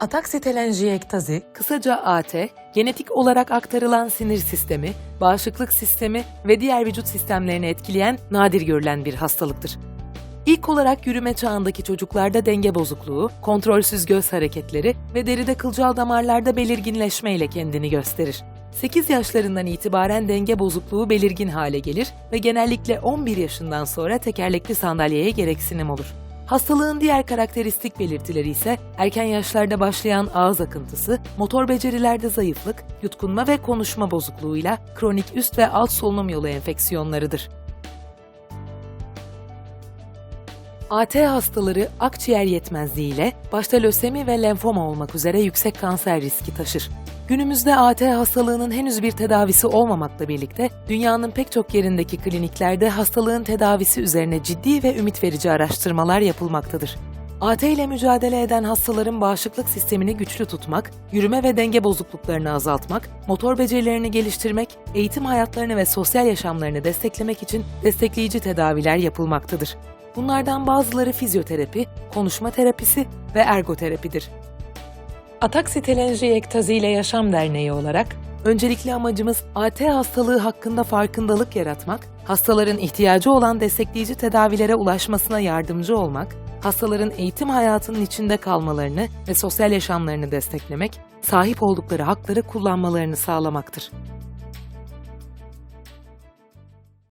Ataksi telenjiektazi, Kısaca AT, genetik olarak aktarılan sinir sistemi, bağışıklık sistemi ve diğer vücut sistemlerini etkileyen nadir görülen bir hastalıktır. İlk olarak yürüme çağındaki çocuklarda denge bozukluğu, kontrolsüz göz hareketleri ve deride kılcal damarlarda belirginleşme ile kendini gösterir. 8 yaşlarından itibaren denge bozukluğu belirgin hale gelir ve genellikle 11 yaşından sonra tekerlekli sandalyeye gereksinim olur. Hastalığın diğer karakteristik belirtileri ise erken yaşlarda başlayan ağız akıntısı, motor becerilerde zayıflık, yutkunma ve konuşma bozukluğuyla kronik üst ve alt solunum yolu enfeksiyonlarıdır. AT hastaları akciğer yetmezliğiyle başta lösemi ve lenfoma olmak üzere yüksek kanser riski taşır. Günümüzde AT hastalığının henüz bir tedavisi olmamakla birlikte dünyanın pek çok yerindeki kliniklerde hastalığın tedavisi üzerine ciddi ve ümit verici araştırmalar yapılmaktadır. AT ile mücadele eden hastaların bağışıklık sistemini güçlü tutmak, yürüme ve denge bozukluklarını azaltmak, motor becerilerini geliştirmek, eğitim hayatlarını ve sosyal yaşamlarını desteklemek için destekleyici tedaviler yapılmaktadır. Bunlardan bazıları fizyoterapi, konuşma terapisi ve ergoterapidir. Ataksi telenjiektazi ile Yaşam Derneği olarak Öncelikli amacımız AT hastalığı hakkında farkındalık yaratmak, hastaların ihtiyacı olan destekleyici tedavilere ulaşmasına yardımcı olmak, hastaların eğitim hayatının içinde kalmalarını ve sosyal yaşamlarını desteklemek, sahip oldukları hakları kullanmalarını sağlamaktır.